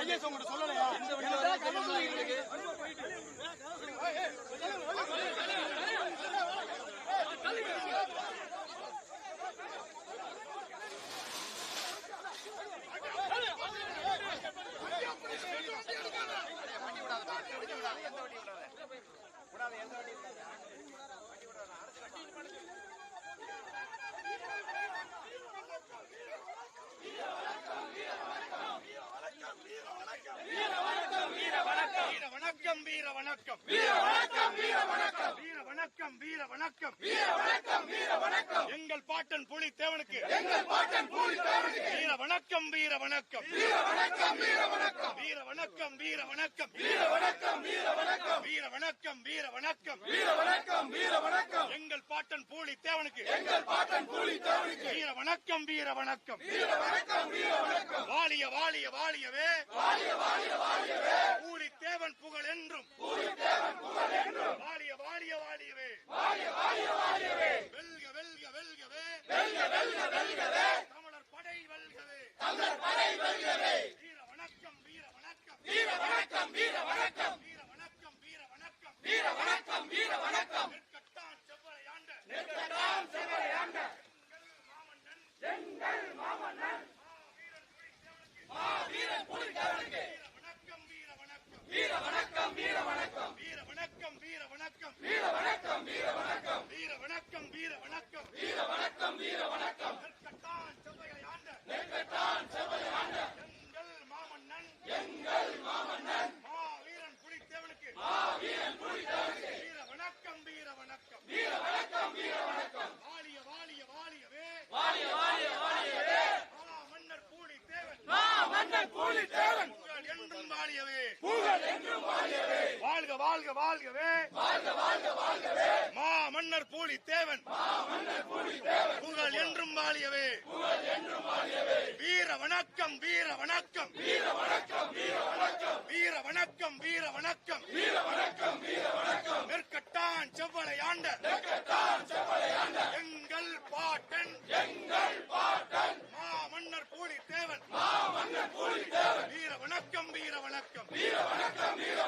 IS உங்கள்கிட்ட சொல்லலையா? இந்த வண்டி விடாத எந்த வண்டி விடாத? விடாத எந்த வண்டி விடாத? வணக்கம் வீர வணக்கம் வீர வணக்கம் வீர வணக்கம் வீர வணக்கம் வீர வணக்கம் வீர வணக்கம் வீர வணக்கம் எங்கள் பாட்டன் புலி தேவனுக்கு எங்கள் பாட்டன் புலி தேவனுக்கு வீர வணக்கம் வீர வணக்கம் வீர வணக்கம் வீர வணக்கம் வீர வணக்கம் வீர வணக்கம் வீர வணக்கம் வீர வணக்கம் வீர வணக்கம் வீர வணக்கம் வீர வணக்கம் வீர வணக்கம் எங்கள் பாட்டன் பூலி தேவனுக்கு எங்கள் பாட்டன் பூலி தேவனுக்கு வீர வணக்கம் வீர வணக்கம் வீர வணக்கம் வீர வணக்கம் வாலிய வாலிய வாலியவே வாலிய வாலிய வாலியவே பூலி தேவன் புகழ் என்றும். பூலி தேவன் புகழ் வெல்க வெல்க வெல்கவே. வெல்க வெல்க வெல்கவே தமிழர் படை வெல்கவே. தமிழர் படை வெல்கவே வீர வணக்கம் வீர வணக்கம். வீர வணக்கம் வீர வணக்கம். வீர வணக்கம் வீர வணக்கம் வீர வணக்கம் வீர வணக்கம் நெற்கட்டான் செவ்வரை ஆண்ட. நெற்கட்டான் செவ்வரை ஆண்ட எங்கள் மாமன்னன் புலித்தேவனுக்கு வணக்கம் வீர வணக்கம் வீர வணக்கம் வீர வணக்கம் வீர வணக்கம் வீர வணக்கம் வீர வணக்கம் வீர வணக்கம். வீர வணக்கம் வீர வணக்கம். வீர வணக்கம் வீர வணக்கம். நெற்கட்டான் செவ்வையை ஆண்ட. நெற்கட்டான் செவ்வையை ஆண்ட. எங்கள் மாமன்னன். எங்கள் மாமன்னன். மா வீரன் புலித்தேவனுக்கு. மா வீரன் புலித்தேவனுக்கு. வீர வணக்கம் வீர வணக்கம். வீர வணக்கம் வீர வணக்கம். வாழ்க வாழ்க வாழ்கவே. வாழ்க வாழ்க வாழ்கவே மா மன்னர் பூலி தேவன் புகழ் என்றும் வாழியவே. வீர வணக்கம் வீர வணக்கம். வீர வணக்கம் வீர வணக்கம். வீர வணக்கம் வீர வணக்கம் வீர வணக்கம் வீர வணக்கம் நெற்கட்டான் செவ்வளை ஆண்ட. எங்கள் பாட்டன். எங்கள் பாட்டன் மா மன்னர் போலி தேவன் வீர வணக்கம் வீர வணக்கம். வீர வணக்கம் வீர